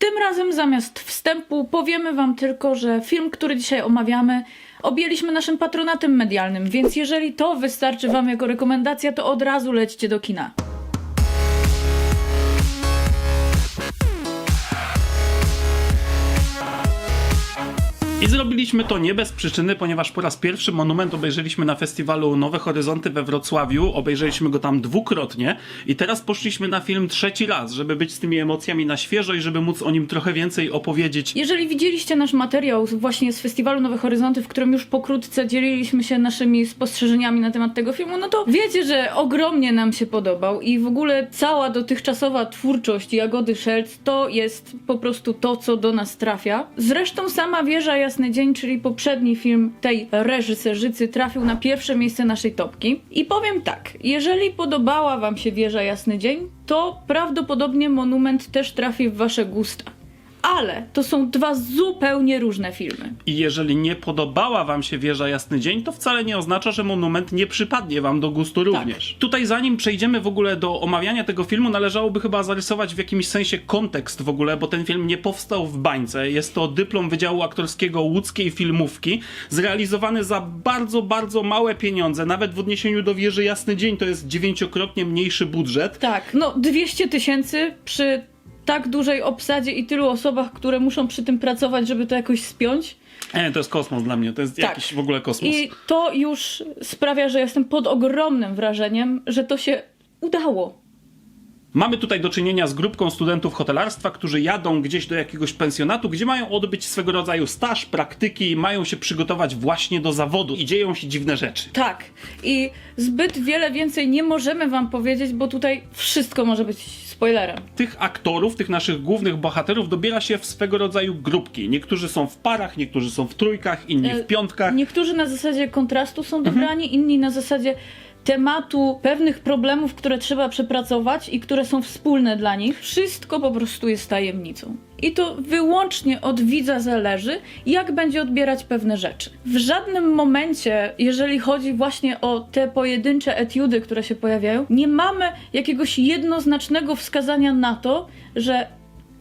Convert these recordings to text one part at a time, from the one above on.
Tym razem zamiast wstępu powiemy Wam tylko, że film, który dzisiaj omawiamy, objęliśmy naszym patronatem medialnym, więc jeżeli to wystarczy Wam jako rekomendacja, to od razu lećcie do kina. I zrobiliśmy to nie bez przyczyny, ponieważ po raz pierwszy monument obejrzeliśmy na festiwalu Nowe Horyzonty we Wrocławiu. Obejrzeliśmy go tam dwukrotnie i teraz poszliśmy na film trzeci raz, żeby być z tymi emocjami na świeżo i żeby móc o nim trochę więcej opowiedzieć. Jeżeli widzieliście nasz materiał właśnie z festiwalu Nowe Horyzonty, w którym już pokrótce dzieliliśmy się naszymi spostrzeżeniami na temat tego filmu, no to wiecie, że ogromnie nam się podobał i w ogóle cała dotychczasowa twórczość Jagody Szelc to jest po prostu to, co do nas trafia. Zresztą sama Wieża Jasny Dzień, czyli poprzedni film tej reżyserzycy, trafił na pierwsze miejsce naszej topki. I powiem tak, jeżeli podobała wam się Wieża Jasny Dzień, to prawdopodobnie Monument też trafi w wasze gusta. Ale to są dwa zupełnie różne filmy. I jeżeli nie podobała wam się wieża Jasny Dzień, to wcale nie oznacza, że monument nie przypadnie wam do gustu również. Tutaj zanim przejdziemy w ogóle do omawiania tego filmu, należałoby chyba zarysować w jakimś sensie kontekst w ogóle, bo ten film nie powstał w bańce. Jest to dyplom Wydziału Aktorskiego Łódzkiej Filmówki, zrealizowany za bardzo, bardzo małe pieniądze. Nawet w odniesieniu do wieży Jasny Dzień to jest dziewięciokrotnie mniejszy budżet. Tak, no 200 tysięcy przy tak dużej obsadzie i tylu osobach, które muszą przy tym pracować, żeby to jakoś spiąć. E, to jest kosmos dla mnie, to jest Tak. jakiś w ogóle kosmos. I to już sprawia, że jestem pod ogromnym wrażeniem, że to się udało. Mamy tutaj do czynienia z grupką studentów hotelarstwa, którzy jadą gdzieś do jakiegoś pensjonatu, gdzie mają odbyć swego rodzaju staż, praktyki, mają się przygotować właśnie do zawodu i dzieją się dziwne rzeczy. Tak. I zbyt wiele więcej nie możemy wam powiedzieć, bo tutaj wszystko może być spoilerem. Tych aktorów, tych naszych głównych bohaterów dobiera się w swego rodzaju grupki. Niektórzy są w parach, niektórzy są w trójkach, inni E, w piątkach. Niektórzy na zasadzie kontrastu są Mhm. dobrani, inni na zasadzie tematu pewnych problemów, które trzeba przepracować i które są wspólne dla nich. Wszystko po prostu jest tajemnicą. I to wyłącznie od widza zależy, jak będzie odbierać pewne rzeczy. W żadnym momencie, jeżeli chodzi właśnie o te pojedyncze etiudy, które się pojawiają, nie mamy jakiegoś jednoznacznego wskazania na to, że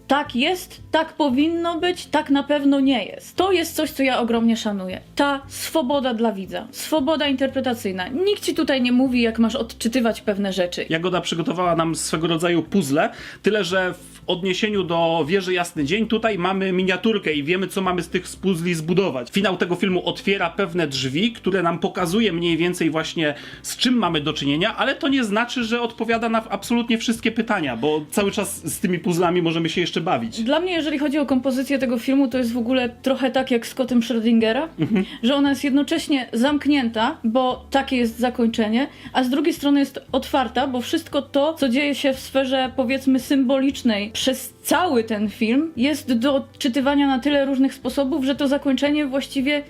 tak jest, tak powinno być, tak na pewno nie jest. To jest coś, co ja ogromnie szanuję. Ta swoboda dla widza, swoboda interpretacyjna. Nikt ci tutaj nie mówi, jak masz odczytywać pewne rzeczy. Jagoda przygotowała nam swego rodzaju puzzle, tyle że w odniesieniu do wieży Jasny Dzień tutaj mamy miniaturkę i wiemy, co mamy z tych puzli zbudować. Finał tego filmu otwiera pewne drzwi, które nam pokazuje mniej więcej właśnie z czym mamy do czynienia, ale to nie znaczy, że odpowiada na absolutnie wszystkie pytania, bo cały czas z tymi puzzlami możemy się jeszcze bawić. Dla mnie, jeżeli chodzi o kompozycję tego filmu, to jest w ogóle trochę tak jak z kotem Schrödingera, że ona jest jednocześnie zamknięta, bo takie jest zakończenie, a z drugiej strony jest otwarta, bo wszystko to, co dzieje się w sferze powiedzmy symbolicznej przez cały ten film, jest do odczytywania na tyle różnych sposobów, że to zakończenie właściwie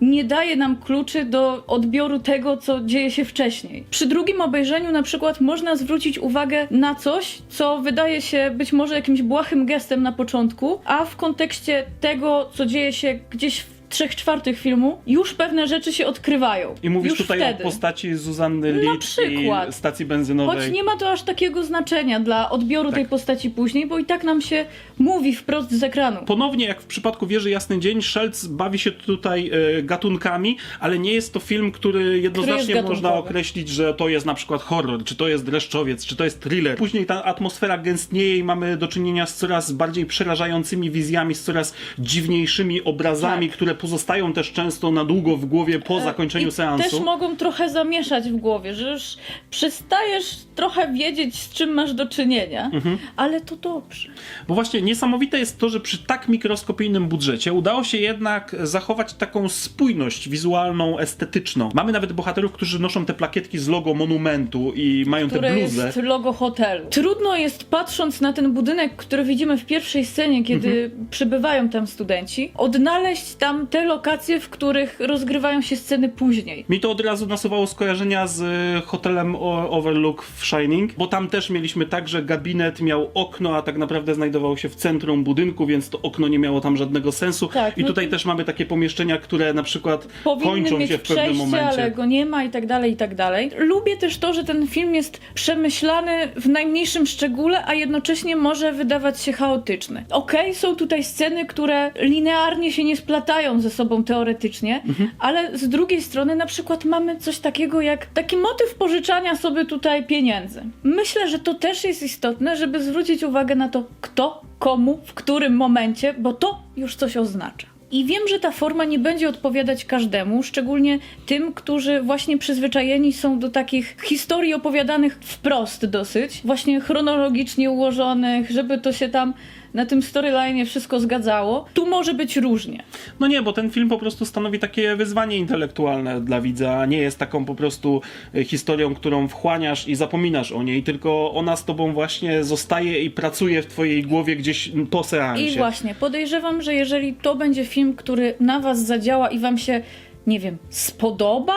nie daje nam kluczy do odbioru tego, co dzieje się wcześniej. Przy drugim obejrzeniu na przykład można zwrócić uwagę na coś, co wydaje się być może jakimś błahym gestem na początku, a w kontekście tego, co dzieje się gdzieś w trzech czwartych filmu, już pewne rzeczy się odkrywają. I mówisz już tutaj wtedy. o postaci Zuzanny Na przykład. i stacji benzynowej. Choć nie ma to aż takiego znaczenia dla odbioru Tak. tej postaci później, bo i tak nam się mówi wprost z ekranu. Ponownie, jak w przypadku Wieży Jasny Dzień, Szelc bawi się tutaj e, gatunkami, ale nie jest to film, który jednoznacznie gatunkowy. można określić, że to jest na przykład horror, czy to jest dreszczowiec, czy to jest thriller. Później ta atmosfera gęstnieje i mamy do czynienia z coraz bardziej przerażającymi wizjami, z coraz dziwniejszymi obrazami, Tak. które pozostają też często na długo w głowie po zakończeniu I seansu. też mogą trochę zamieszać w głowie, że już przestajesz trochę wiedzieć, z czym masz do czynienia, Mhm. ale to dobrze. Bo właśnie niesamowite jest to, że przy tak mikroskopijnym budżecie udało się jednak zachować taką spójność wizualną, estetyczną. Mamy nawet bohaterów, którzy noszą te plakietki z logo monumentu i mają które tę bluzę. jest logo hotelu. Trudno jest patrząc na ten budynek, który widzimy w pierwszej scenie, kiedy Mhm. przybywają tam studenci, odnaleźć tam te lokacje, w których rozgrywają się sceny później. Mi to od razu nasuwało skojarzenia z y, hotelem O- Overlook w Shining, bo tam też mieliśmy tak, że gabinet miał okno, a tak naprawdę znajdował się w centrum budynku, więc to okno nie miało tam żadnego sensu. Tak, I no tutaj to- też mamy takie pomieszczenia, które na przykład Powinny kończą mieć się w pewnym przejście, momencie. ale go nie ma i tak dalej, i tak dalej. Lubię też to, że ten film jest przemyślany w najmniejszym szczególe, a jednocześnie może wydawać się chaotyczny. Okej, są tutaj sceny, które linearnie się nie splatają ze sobą teoretycznie, Mhm. ale z drugiej strony na przykład mamy coś takiego jak taki motyw pożyczania sobie tutaj pieniędzy. Myślę, że to też jest istotne, żeby zwrócić uwagę na to, kto, komu, w którym momencie, bo to już coś oznacza. I wiem, że ta forma nie będzie odpowiadać każdemu, szczególnie tym, którzy właśnie przyzwyczajeni są do takich historii opowiadanych wprost dosyć, właśnie chronologicznie ułożonych, żeby to się tam na tym storyline wszystko zgadzało. Tu może być różnie. No nie, bo ten film po prostu stanowi takie wyzwanie intelektualne dla widza, a nie jest taką po prostu y, historią, którą wchłaniasz i zapominasz o niej, tylko ona z tobą właśnie zostaje i pracuje w twojej głowie gdzieś po seansie. I właśnie, podejrzewam, że jeżeli to będzie film, który na was zadziała i wam się, nie wiem, spodoba,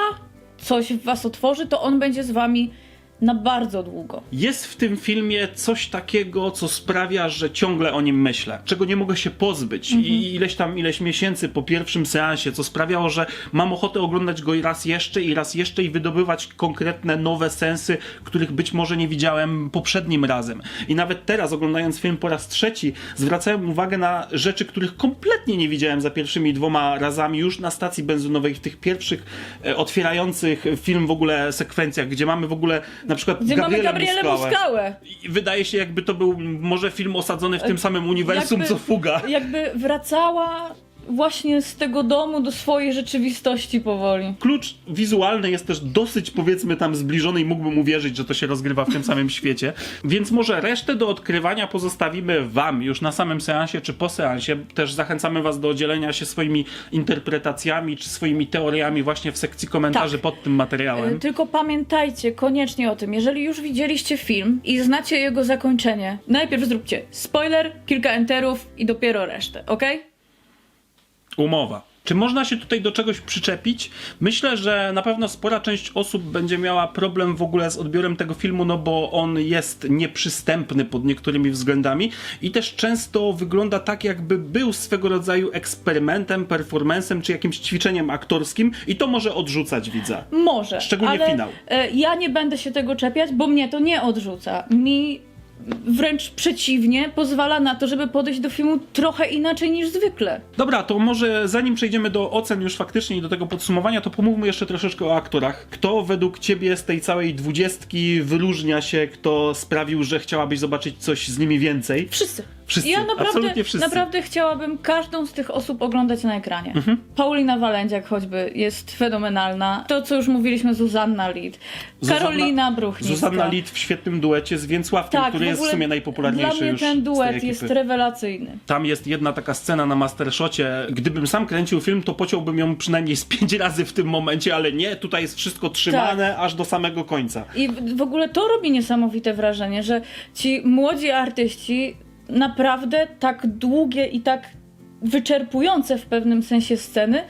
coś w was otworzy, to on będzie z wami na bardzo długo. Jest w tym filmie coś takiego, co sprawia, że ciągle o nim myślę, czego nie mogę się pozbyć. I ileś tam, ileś miesięcy po pierwszym seansie, co sprawiało, że mam ochotę oglądać go raz jeszcze i raz jeszcze i wydobywać konkretne, nowe sensy, których być może nie widziałem poprzednim razem. I nawet teraz, oglądając film po raz trzeci, zwracałem uwagę na rzeczy, których kompletnie nie widziałem za pierwszymi dwoma razami, już na stacji benzynowej, w tych pierwszych e, otwierających film w ogóle sekwencjach, gdzie mamy w ogóle na przykład Gdzie mamy Gabrielę Gabrielę Muskałę. Muskałę. I wydaje się, jakby to był może film osadzony w tym samym uniwersum jakby- co Fuga. Jakby wracała właśnie z tego domu do swojej rzeczywistości powoli. Klucz wizualny jest też dosyć, powiedzmy, tam zbliżony i mógłbym uwierzyć, że to się rozgrywa w tym samym świecie. Więc może resztę do odkrywania pozostawimy Wam już na samym seansie czy po seansie. Też zachęcamy Was do dzielenia się swoimi interpretacjami czy swoimi teoriami właśnie w sekcji komentarzy Tak. pod tym materiałem. E, Tylko pamiętajcie koniecznie o tym, jeżeli już widzieliście film i znacie jego zakończenie, najpierw zróbcie spoiler, kilka enterów i dopiero resztę, ok? Umowa. Czy można się tutaj do czegoś przyczepić? Myślę, że na pewno spora część osób będzie miała problem w ogóle z odbiorem tego filmu, no bo on jest nieprzystępny pod niektórymi względami i też często wygląda tak, jakby był swego rodzaju eksperymentem, performancem czy jakimś ćwiczeniem aktorskim i to może odrzucać widza. Może. Szczególnie ale finał. e, Ja nie będę się tego czepiać, bo mnie to nie odrzuca. Mi wręcz przeciwnie pozwala na to, żeby podejść do filmu trochę inaczej niż zwykle. Dobra, to może zanim przejdziemy do ocen już faktycznie i do tego podsumowania, to pomówmy jeszcze troszeczkę o aktorach. Kto według ciebie z tej całej dwudziestki wyróżnia się, kto sprawił, że chciałabyś zobaczyć coś z nimi więcej? Wszyscy. Wszyscy, Ja naprawdę, wszyscy. naprawdę chciałabym każdą z tych osób oglądać na ekranie. Mhm. Paulina Walędziak choćby jest fenomenalna. To, co już mówiliśmy, Zuzanna Lid. Karolina Bruchnicka. Zuzanna Lid w świetnym duecie z Więcławkiem, Tak, który w jest w sumie najpopularniejszy Dla mnie już ten duet jest rewelacyjny. Tam jest jedna taka scena na Mastershocie. Gdybym sam kręcił film, to pociąłbym ją przynajmniej z pięć razy w tym momencie, ale nie, tutaj jest wszystko trzymane Tak. aż do samego końca. I w ogóle to robi niesamowite wrażenie, że ci młodzi artyści naprawdę tak długie i tak wyczerpujące w pewnym sensie sceny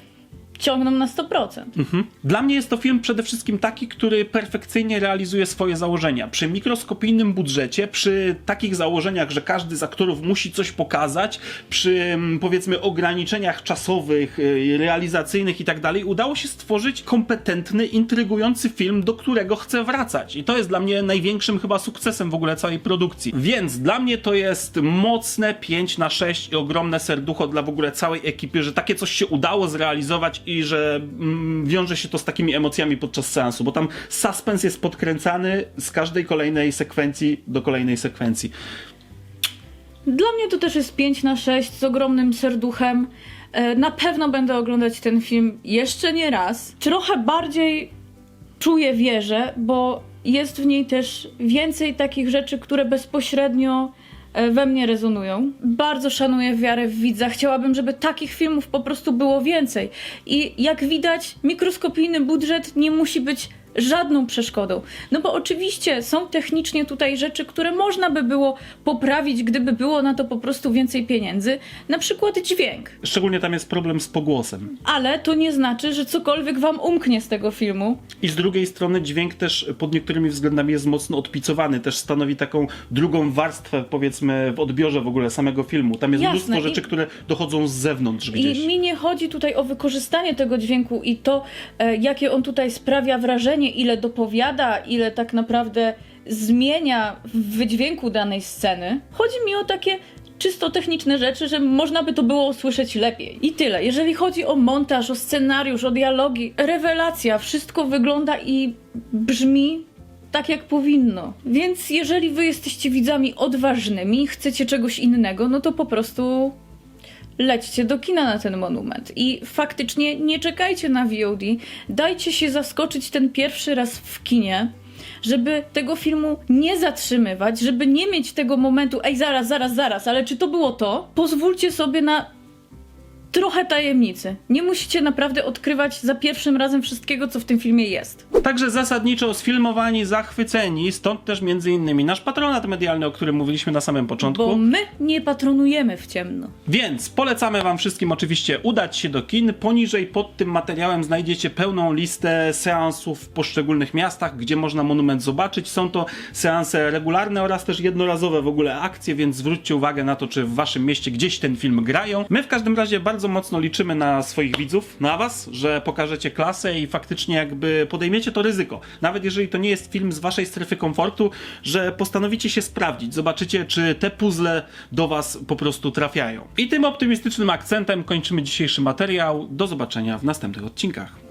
ciągną na 100%. Mhm. Dla mnie jest to film przede wszystkim taki, który perfekcyjnie realizuje swoje założenia. Przy mikroskopijnym budżecie, przy takich założeniach, że każdy z aktorów musi coś pokazać, przy mm, powiedzmy ograniczeniach czasowych, y, realizacyjnych i tak dalej, udało się stworzyć kompetentny, intrygujący film, do którego chcę wracać. I to jest dla mnie największym chyba sukcesem w ogóle całej produkcji. Więc dla mnie to jest mocne 5 na 6 i ogromne serducho dla w ogóle całej ekipy, że takie coś się udało zrealizować i że mm, wiąże się to z takimi emocjami podczas seansu, bo tam suspens jest podkręcany z każdej kolejnej sekwencji do kolejnej sekwencji. Dla mnie to też jest 5 na 6 z ogromnym serduchem. E, Na pewno będę oglądać ten film jeszcze nie raz. Trochę bardziej czuję wierzę, bo jest w niej też więcej takich rzeczy, które bezpośrednio we mnie rezonują. Bardzo szanuję wiarę w widza. Chciałabym, żeby takich filmów po prostu było więcej. I jak widać, mikroskopijny budżet nie musi być żadną przeszkodą. No bo oczywiście są technicznie tutaj rzeczy, które można by było poprawić, gdyby było na to po prostu więcej pieniędzy. Na przykład dźwięk. Szczególnie tam jest problem z pogłosem. Ale to nie znaczy, że cokolwiek wam umknie z tego filmu. I z drugiej strony dźwięk też pod niektórymi względami jest mocno odpicowany, też stanowi taką drugą warstwę powiedzmy w odbiorze w ogóle samego filmu. Tam jest Jasne, mnóstwo rzeczy, i- które dochodzą z zewnątrz gdzieś. I mi nie chodzi tutaj o wykorzystanie tego dźwięku i to, e, jakie on tutaj sprawia wrażenie, ile dopowiada, ile tak naprawdę zmienia w wydźwięku danej sceny. Chodzi mi o takie czysto techniczne rzeczy, że można by to było usłyszeć lepiej. I tyle. Jeżeli chodzi o montaż, o scenariusz, o dialogi, rewelacja, wszystko wygląda i brzmi tak jak powinno. Więc jeżeli wy jesteście widzami odważnymi, chcecie czegoś innego, no to po prostu lećcie do kina na ten monument. I faktycznie nie czekajcie na VOD, dajcie się zaskoczyć ten pierwszy raz w kinie, żeby tego filmu nie zatrzymywać, żeby nie mieć tego momentu, ej zaraz, zaraz, zaraz, ale czy to było to? Pozwólcie sobie na trochę tajemnicy. Nie musicie naprawdę odkrywać za pierwszym razem wszystkiego, co w tym filmie jest. Także zasadniczo sfilmowani, zachwyceni, stąd też między innymi nasz patronat medialny, o którym mówiliśmy na samym początku. Bo my nie patronujemy w ciemno. Więc polecamy Wam wszystkim oczywiście udać się do kin. Poniżej pod tym materiałem znajdziecie pełną listę seansów w poszczególnych miastach, gdzie można monument zobaczyć. Są to seanse regularne oraz też jednorazowe w ogóle akcje, więc zwróćcie uwagę na to, czy w Waszym mieście gdzieś ten film grają. My w każdym razie bardzo mocno liczymy na swoich widzów, na Was, że pokażecie klasę i faktycznie jakby podejmiecie to ryzyko. Nawet jeżeli to nie jest film z Waszej strefy komfortu, że postanowicie się sprawdzić. Zobaczycie, czy te puzzle do Was po prostu trafiają. I tym optymistycznym akcentem kończymy dzisiejszy materiał. Do zobaczenia w następnych odcinkach.